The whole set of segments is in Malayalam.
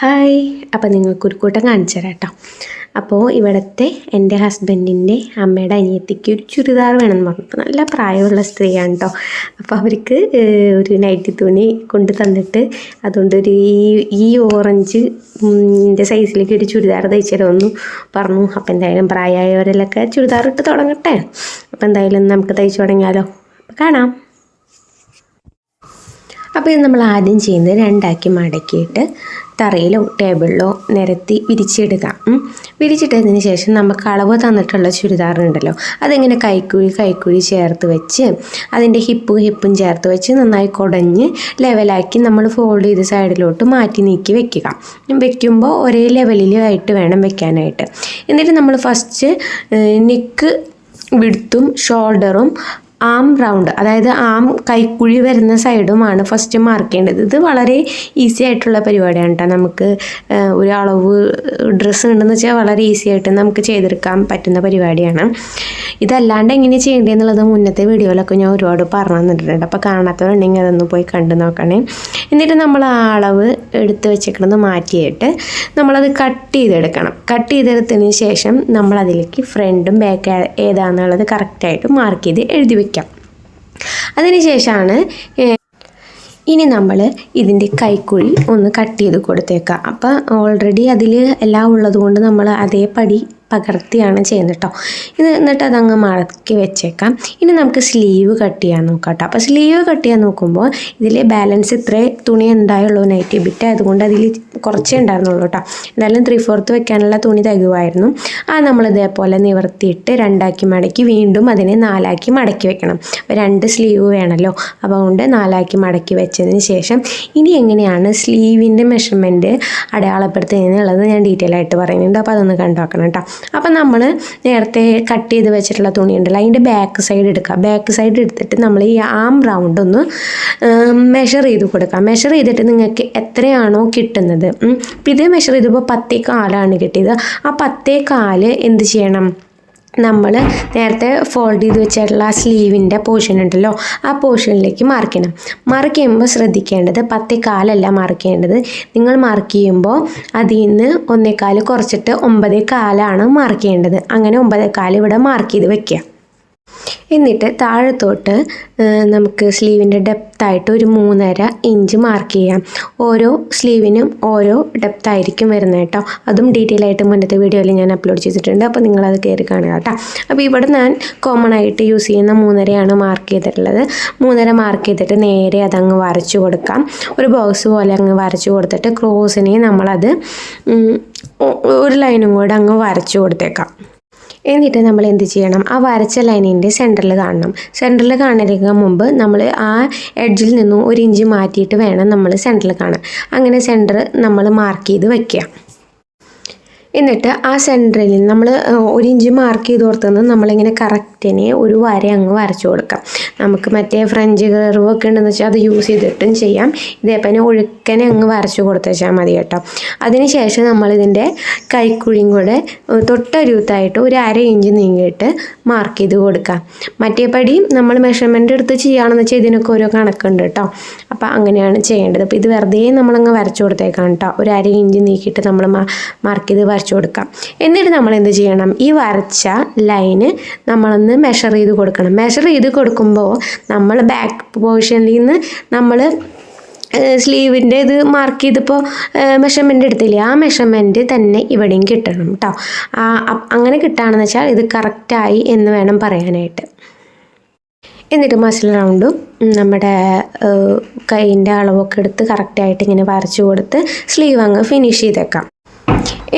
ഹായ്. അപ്പോൾ നിങ്ങൾക്കൊരു കൂട്ടം കാണിച്ചു തരാം കേട്ടോ. അപ്പോൾ ഇവിടുത്തെ എന്റെ ഹസ്ബൻഡിന്റെ അമ്മയുടെ അനിയത്തിക്ക് ഒരു ചുരിദാർ വേണമെന്ന് പറഞ്ഞപ്പോൾ നല്ല പ്രായമുള്ള സ്ത്രീയാണ് കേട്ടോ. അപ്പോൾ അവർക്ക് ഒരു നൈറ്റി തുണി കൊണ്ടു തന്നിട്ട് അതുകൊണ്ട് ഒരു ഈ ഈ ഓറഞ്ച് എന്റെ സൈസിലേക്ക് ഒരു ചുരിദാർ തയ്ച്ചു തരുമെന്ന് പറഞ്ഞു അപ്പോൾ എന്തായാലും പ്രായമായവരിലൊക്കെ ചുരിദാർ ഇട്ട് തുടങ്ങട്ടെ. അപ്പോൾ എന്തായാലും നമുക്ക് തയ്ച്ചു തുടങ്ങിയാലോ. അപ്പോൾ കാണാം. അപ്പോൾ ഇത് നമ്മൾ ആദ്യം ചെയ്യുന്നത് രണ്ടാക്കി മടക്കിയിട്ട് തറയിലോ ടേബിളിലോ നിരത്തി വിരിച്ചിടുക. വിരിച്ചിട്ടതിന് ശേഷം നമുക്ക് അളവ് തന്നിട്ടുള്ള ചുരിദാറുണ്ടല്ലോ അതിങ്ങനെ കൈക്കുഴി കൈക്കുഴി ചേർത്ത് വെച്ച് അതിന്റെ ഹിപ്പും ഹിപ്പും ചേർത്ത് വെച്ച് നന്നായി കുടഞ്ഞ് ലെവലാക്കി നമ്മൾ ഫോൾഡ് ചെയ്ത് സൈഡിലോട്ട് മാറ്റി നീക്കി വെക്കുക. വെക്കുമ്പോൾ ഒരേ ലെവലിലായിട്ട് വേണം വെക്കാനായിട്ട്. എന്നിട്ട് നമ്മൾ ഫസ്റ്റ് നെക്ക് വിടുത്തും ഷോൾഡറും ആം റൗണ്ട് അതായത് ആം കൈക്കുഴി വരുന്ന സൈഡുമാണ് ഫസ്റ്റ് മാർക്ക് ചെയ്യേണ്ടത്. ഇത് വളരെ ഈസി ആയിട്ടുള്ള പരിപാടിയാണ് കേട്ടോ നമുക്ക് ഒരു അളവ് ഡ്രസ്സ് ഉണ്ടെന്ന് വെച്ചാൽ വളരെ ഈസി ആയിട്ട് നമുക്ക് ചെയ്തെടുക്കാൻ പറ്റുന്ന പരിപാടിയാണ്. ഇതല്ലാണ്ട് എങ്ങനെ ചെയ്യേണ്ടതെന്നുള്ളത് മുന്നത്തെ വീഡിയോയിലൊക്കെ ഞാൻ ഒരുപാട് പറഞ്ഞു തന്നിട്ടുണ്ട്. അപ്പോൾ കാണാത്തവരുണ്ടെങ്കിൽ അതൊന്ന് പോയി കണ്ടു നോക്കണേ. എന്നിട്ട് നമ്മൾ ആ അളവ് എടുത്ത് വെച്ചേക്കണത് മാറ്റിയിട്ട് നമ്മളത് കട്ട് ചെയ്തെടുക്കണം. കട്ട് ചെയ്തെടുത്തതിന് ശേഷം നമ്മളതിലേക്ക് ഫ്രണ്ടും ബാക്ക് ഏതാണെന്നുള്ളത് കറക്റ്റായിട്ട് മാർക്ക് ചെയ്ത് എഴുതി അതിനുശേഷമാണ് ഇനി നമ്മൾ ഇതിന്റെ കൈക്കുഴി ഒന്ന് കട്ട് ചെയ്ത് കൊടുത്തേക്കാം. അപ്പോൾ ഓൾറെഡി അതിൽ എല്ലാം ഉള്ളതുകൊണ്ട് നമ്മൾ അതേപടി പകർത്തിയാണ് ചെയ്യുന്നത് കേട്ടോ ഇത് എന്നിട്ട് അതങ്ങ് മടക്കി വെച്ചേക്കാം. ഇനി നമുക്ക് സ്ലീവ് കട്ട് ചെയ്യാൻ നോക്കാം കേട്ടോ അപ്പോൾ സ്ലീവ് കട്ട് ചെയ്യാൻ നോക്കുമ്പോൾ ഇതിൽ ബാലൻസ് ഇത്രേ തുണി ഉണ്ടായുള്ളൂ നൈറ്റി ബിറ്റ് അതുകൊണ്ട് അതിൽ കുറച്ചേ ഉണ്ടായിരുന്നുള്ളൂ കേട്ടോ എന്തായാലും ത്രീ ഫോർത്ത് വെക്കാനുള്ള തുണി തികവായിരുന്നു ആ നമ്മൾ ഇതേപോലെ നിവർത്തിയിട്ട് രണ്ടാക്കി മടക്കി വീണ്ടും അതിനെ നാലാക്കി മടക്കി വെക്കണം. അപ്പോൾ രണ്ട് സ്ലീവ് വേണമല്ലോ അപ്പോൾ അതുകൊണ്ട് നാലാക്കി മടക്കി വെച്ചതിന് ശേഷം ഇനി എങ്ങനെയാണ് സ്ലീവിന്റെ മെഷർമെന്റ് അടയാളപ്പെടുത്തുന്നതെന്നുള്ളത് ഞാൻ ഡീറ്റെയിൽ ആയിട്ട് പറയുന്നുണ്ട്. അപ്പോൾ അതൊന്ന് കണ്ടു നോക്കണം കേട്ടോ അപ്പോൾ നമ്മൾ നേരത്തെ കട്ട് ചെയ്ത് വെച്ചിട്ടുള്ള തുണി ഉണ്ടല്ലോ അതിന്റെ ബാക്ക് സൈഡ് എടുക്കുക ബാക്ക് സൈഡ് എടുത്തിട്ട് നമ്മൾ ഈ ആം റൗണ്ട് ഒന്ന് മെഷർ ചെയ്ത് കൊടുക്കുക മെഷർ ചെയ്തിട്ട് നിങ്ങൾക്ക് എത്രയാണോ കിട്ടുന്നത്? ഇത് മെഷർ ചെയ്തപ്പോൾ പത്തേ കാലാണ് കിട്ടിയത്. ആ പത്തേ കാൽ എന്ത് ചെയ്യണം? നമ്മൾ നേരത്തെ ഫോൾഡ് ചെയ്ത് വെച്ചിട്ടുള്ള ആ സ്ലീവിന്റെ പോർഷൻ ഉണ്ടല്ലോ ആ പോർഷനിലേക്ക് മാർക്ക് ചെയ്യണം. മാർക്ക് ചെയ്യുമ്പോൾ ശ്രദ്ധിക്കേണ്ടത് പത്തേ കാലല്ല മാർക്ക് ചെയ്യേണ്ടത്. നിങ്ങൾ മാർക്ക് ചെയ്യുമ്പോൾ അതിൽ നിന്ന് ഒന്നേക്കാൽ കുറച്ചിട്ട് ഒമ്പതേ കാലാണ് മാർക്ക് ചെയ്യേണ്ടത്. അങ്ങനെ ഒമ്പതേ കാൽ ഇവിടെ മാർക്ക് ചെയ്ത് വെക്കുക. എന്നിട്ട് താഴത്തോട്ട് നമുക്ക് സ്ലീവിന്റെ ഡെപ്തായിട്ട് ഒരു മൂന്നര ഇഞ്ച് മാർക്ക് ചെയ്യാം. ഓരോ സ്ലീവിനും ഓരോ ഡെപ്തായിരിക്കും വരുന്നത് കേട്ടോ. അതും ഡീറ്റെയിൽ ആയിട്ട് മുന്നത്തെ വീഡിയോയിൽ ഞാൻ അപ്ലോഡ് ചെയ്തിട്ടുണ്ട്. അപ്പോൾ നിങ്ങളത് കയറി കാണുക കേട്ടോ. അപ്പോൾ ഇവിടെ ഞാൻ കോമൺ ആയിട്ട് യൂസ് ചെയ്യുന്ന മൂന്നരയാണ് മാർക്ക് ചെയ്തിട്ടുള്ളത്. മൂന്നര മാർക്ക് ചെയ്തിട്ട് നേരെ അതങ്ങ് വരച്ചു കൊടുക്കാം. ഒരു ബോക്സ് പോലെ അങ്ങ് വരച്ചു കൊടുത്തിട്ട് ക്രോസിനെ നമ്മളത് ഒരു ലൈനും കൂടെ അങ്ങ് വരച്ചു കൊടുത്തേക്കാം. എന്നിട്ട് നമ്മൾ എന്ത് ചെയ്യണം? ആ വരച്ച ലൈനിന്റെ സെന്ററിൽ കാണണം. സെന്ററിൽ കാണുന്നതിന് മുമ്പ് നമ്മൾ ആ എഡ്ജിൽ നിന്നും ഒരു ഇഞ്ച് മാറ്റിയിട്ട് വേണം നമ്മൾ സെന്ററിൽ കാണാൻ. അങ്ങനെ സെന്റർ നമ്മൾ മാർക്ക് ചെയ്ത് വെക്കുക. എന്നിട്ട് ആ സെന്ററിൽ നമ്മൾ ഒരു ഇഞ്ച് മാർക്ക് ചെയ്ത് കൊടുത്തുനിന്ന് നമ്മളിങ്ങനെ കറക്റ്റിനെ ഒരു വര അങ്ങ് വരച്ചു കൊടുക്കാം. നമുക്ക് മറ്റേ ഫ്രഞ്ച് കർവ് ഒക്കെ ഉണ്ടെന്ന് വെച്ചാൽ അത് യൂസ് ചെയ്തിട്ടും ചെയ്യാം. ഇതേപോലെ ഒഴുക്കനെ അങ്ങ് വരച്ചു കൊടുത്തുവെച്ചാൽ മതി കേട്ടോ. അതിനുശേഷം നമ്മളിതിന്റെ കൈക്കുഴിയും കൂടെ തൊട്ടരുത്തായിട്ട് ഒരു അര ഇഞ്ച് നീങ്ങിയിട്ട് മാർക്ക് ചെയ്ത് കൊടുക്കാം. മറ്റേ പടി നമ്മൾ മെഷർമെന്റ് എടുത്ത് ചെയ്യുകയാണെന്ന് വെച്ചാൽ ഇതിനൊക്കെ ഓരോ കണക്കുണ്ട് കേട്ടോ. അപ്പോൾ അങ്ങനെയാണ് ചെയ്യേണ്ടത്. അപ്പോൾ ഇത് വെറുതെ നമ്മളങ്ങ് വരച്ചു കൊടുത്തേക്കാം കേട്ടോ. ഒരു അര ഇഞ്ച് നീക്കിയിട്ട് നമ്മൾ മാർക്ക് ചെയ്ത് കൊടുക്കാം. എന്നിട്ട് നമ്മൾ എന്ത് ചെയ്യണം? ഈ വരച്ച ലൈന് നമ്മളൊന്ന് മെഷർ ചെയ്ത് കൊടുക്കണം. മെഷർ ചെയ്ത് കൊടുക്കുമ്പോൾ നമ്മൾ ബാക്ക് പോർഷനിൽ നിന്ന് നമ്മൾ സ്ലീവിന്റെ ഇത് മാർക്ക് ചെയ്തപ്പോൾ മെഷർമെന്റ് എടുത്തില്ലേ? ആ മെഷർമെന്റ് തന്നെ ഇവിടെയും കിട്ടണം കേട്ടോ അങ്ങനെ കിട്ടുകയാണെന്ന് വെച്ചാൽ ഇത് കറക്റ്റായി എന്ന് വേണം പറയാനായിട്ട്. എന്നിട്ട് മസിൽ റൗണ്ടും നമ്മുടെ കൈയിന്റെ അളവൊക്കെ എടുത്ത് കറക്റ്റായിട്ട് ഇങ്ങനെ വരച്ചു കൊടുത്ത് സ്ലീവ് അങ്ങ് ഫിനിഷ് ചെയ്തേക്കാം.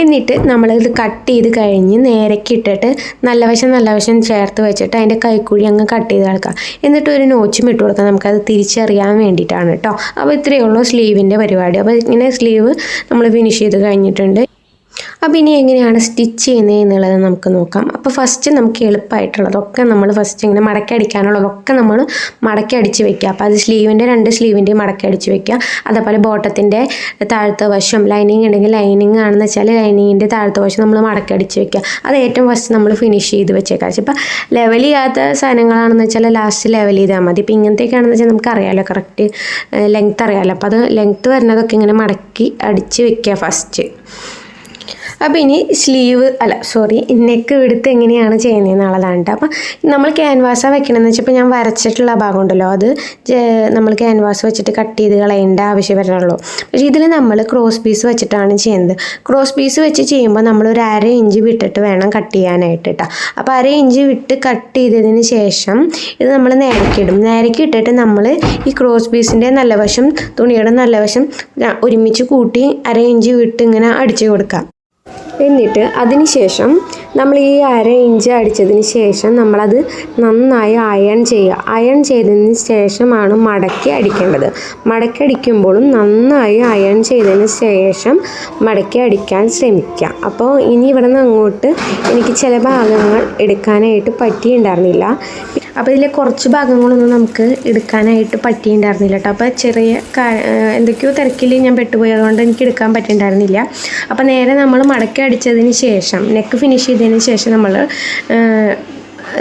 എന്നിട്ട് നമ്മളിത് കട്ട് ചെയ്ത് കഴിഞ്ഞ് നേരക്ക് ഇട്ടിട്ട് നല്ല വശം നല്ല വശം ചേർത്ത് വെച്ചിട്ട് അതിന്റെ കൈക്കുഴി അങ്ങ് കട്ട് ചെയ്ത് കളക്കാം എന്നിട്ട് ഒരു നോച്ചും ഇട്ട് കൊടുക്കാം നമുക്കത് തിരിച്ചറിയാൻ വേണ്ടിയിട്ടാണ് കേട്ടോ. അപ്പോൾ ഇത്രയേ ഉള്ളൂ സ്ലീവിന്റെ പരിപാടി. അപ്പോൾ ഇങ്ങനെ സ്ലീവ് നമ്മൾ ഫിനിഷ് ചെയ്ത് കഴിഞ്ഞിട്ടുണ്ട്. അപ്പോൾ ഇനി എങ്ങനെയാണ് സ്റ്റിച്ച് ചെയ്യുന്നത് എന്നുള്ളത് നമുക്ക് നോക്കാം. അപ്പോൾ ഫസ്റ്റ് നമുക്ക് എളുപ്പമായിട്ടുള്ളതൊക്കെ നമ്മൾ ഫസ്റ്റ് ഇങ്ങനെ മടക്കി അടിക്കാനുള്ളതൊക്കെ നമ്മൾ മടക്കി അടിച്ച് വെക്കുക. അപ്പോൾ അത് സ്ലീവിന്റെ രണ്ട് സ്ലീവിന്റെയും മടക്കി അടിച്ച് വെക്കുക. അതേപോലെ ബോട്ടത്തിന്റെ താഴത്തെ വശം ലൈനിങ് ഉണ്ടെങ്കിൽ ലൈനിങ് ആണെന്ന് വെച്ചാൽ ലൈനിങ്ങിന്റെ താഴത്തെ വശം നമ്മൾ മടക്കി അടിച്ച് വെക്കുക. അത് ഏറ്റവും ഫസ്റ്റ് നമ്മൾ ഫിനിഷ് ചെയ്ത് വെച്ചേക്കാം ഇപ്പോൾ ലെവൽ ചെയ്യാത്ത സാധനങ്ങളാണെന്ന് വെച്ചാൽ ലാസ്റ്റ് ലെവൽ ചെയ്താൽ മതി. ഇപ്പോൾ ഇങ്ങനത്തെയൊക്കെയാണെന്ന് വെച്ചാൽ നമുക്ക് അറിയാമല്ലോ കറക്റ്റ് ലെങ്ത് അറിയാമല്ലോ അപ്പോൾ അത് ലെങ്ത്ത് വരുന്നതൊക്കെ ഇങ്ങനെ മടക്കി അടിച്ച് വെക്കുക ഫസ്റ്റ് അപ്പോൾ ഇനി സ്ലീവ് അല്ല സോറി നെക്ക് എടുത്ത് എങ്ങനെയാണ് ചെയ്യുന്നത് എന്നുള്ളതാണ് കേട്ടോ അപ്പോൾ നമ്മൾ ക്യാൻവാസാണ് വെക്കണമെന്ന് വെച്ചപ്പോൾ ഞാൻ വരച്ചിട്ടുള്ള ഭാഗം ഉണ്ടല്ലോ അത് നമ്മൾ ക്യാൻവാസ് വെച്ചിട്ട് കട്ട് ചെയ്ത് കളയേണ്ട ആവശ്യം വരണുള്ളൂ പക്ഷേ ഇതിൽ നമ്മൾ ക്രോസ് പീസ് വെച്ചിട്ടാണ് ചെയ്യുന്നത്. ക്രോസ് പീസ് വെച്ച് ചെയ്യുമ്പോൾ നമ്മൾ ഒരു അര ഇഞ്ച് വിട്ടിട്ട് വേണം കട്ട് ചെയ്യാനായിട്ട് കേട്ടോ അപ്പോൾ അര ഇഞ്ച് വിട്ട് കട്ട് ചെയ്തതിന് ശേഷം ഇത് നമ്മൾ നേരക്കിടും നേരക്കി ഇട്ടിട്ട് നമ്മൾ ഈ ക്രോസ് പീസിന്റെ നല്ല വശം തുണിയുടെ നല്ല വശം ഒരുമിച്ച് കൂട്ടി അര ഇഞ്ച് വിട്ട് ഇങ്ങനെ അടിച്ചു കൊടുക്കാം. എന്നിട്ട് അതിന് ശേഷം നമ്മൾ ഈ അര ഇഞ്ച് അടിച്ചതിന് ശേഷം നമ്മളത് നന്നായി അയൺ ചെയ്യുക. അയൺ ചെയ്തതിന് ശേഷമാണ് മടക്കി അടിക്കേണ്ടത്. മടക്കി അടിക്കുമ്പോഴും നന്നായി അയൺ ചെയ്തതിന് ശേഷം മടക്കി അടിക്കാൻ ശ്രമിക്കുക. അപ്പോൾ ഇനി ഇവിടെ നിന്ന് അങ്ങോട്ട് എനിക്ക് ചില ഭാഗങ്ങൾ എടുക്കാനായിട്ട് പറ്റിയിട്ടുണ്ടായിരുന്നില്ല. അപ്പോൾ ഇതിലെ കുറച്ച് ഭാഗങ്ങളൊന്നും നമുക്ക് എടുക്കാനായിട്ട് പറ്റിയിട്ടുണ്ടായിരുന്നില്ല കേട്ടോ അപ്പോൾ ചെറിയ എന്തൊക്കെയോ തിരക്കിൽ ഞാൻ പെട്ടുപോയി. അതുകൊണ്ട് എനിക്ക് എടുക്കാൻ പറ്റിയിട്ടുണ്ടായിരുന്നില്ല. അപ്പോൾ നേരെ നമ്മൾ മടക്കി അടിച്ചതിന് ശേഷം നെക്ക് ഫിനിഷ് ചെയ്തതിന് ശേഷം നമ്മൾ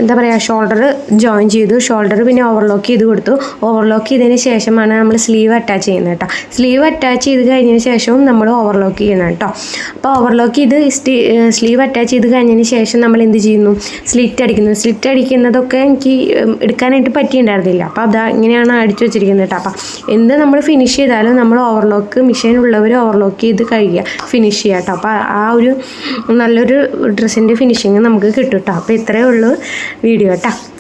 എന്താ പറയുക ഷോൾഡർ ജോയിൻ ചെയ്തു. ഷോൾഡർ പിന്നെ ഓവർലോക്ക് ചെയ്ത് കൊടുത്തു. ഓവർലോക്ക് ചെയ്തതിന് ശേഷമാണ് നമ്മൾ സ്ലീവ് അറ്റാച്ച് ചെയ്യുന്നത് കേട്ടോ. സ്ലീവ് അറ്റാച്ച് ചെയ്ത് കഴിഞ്ഞതിന് ശേഷവും നമ്മൾ ഓവർലോക്ക് ചെയ്യണം കേട്ടോ. അപ്പോൾ ഓവർലോക്ക് ചെയ്ത് സ്ലീവ് അറ്റാച്ച് ചെയ്ത് കഴിഞ്ഞതിന് ശേഷം നമ്മൾ എന്ത് ചെയ്യുന്നു? സ്ലിറ്റ് അടിക്കുന്നു. സ്ലിറ്റ് അടിക്കുന്നതൊക്കെ എനിക്ക് എടുക്കാനായിട്ട് പറ്റിയിട്ടുണ്ടായിരുന്നില്ല. അപ്പോൾ അതാ ഇങ്ങനെയാണ് അടിച്ചു വെച്ചിരിക്കുന്നത് കേട്ടോ. അപ്പോൾ എന്ത് നമ്മൾ ഫിനിഷ് ചെയ്താലും നമ്മൾ ഓവർലോക്ക് മെഷീൻ ഉള്ളവർ ഓവർലോക്ക് ചെയ്ത് കഴിയുക. ഫിനിഷ് ചെയ്യുക കേട്ടോ. അപ്പോൾ ആ ഒരു നല്ലൊരു ഡ്രസ്സിന്റെ ഫിനിഷിങ് നമുക്ക് കിട്ടും കേട്ടോ. അപ്പോൾ ഇത്രയേ ഉള്ളൂ. വീഡിയോ കേട്ടോ.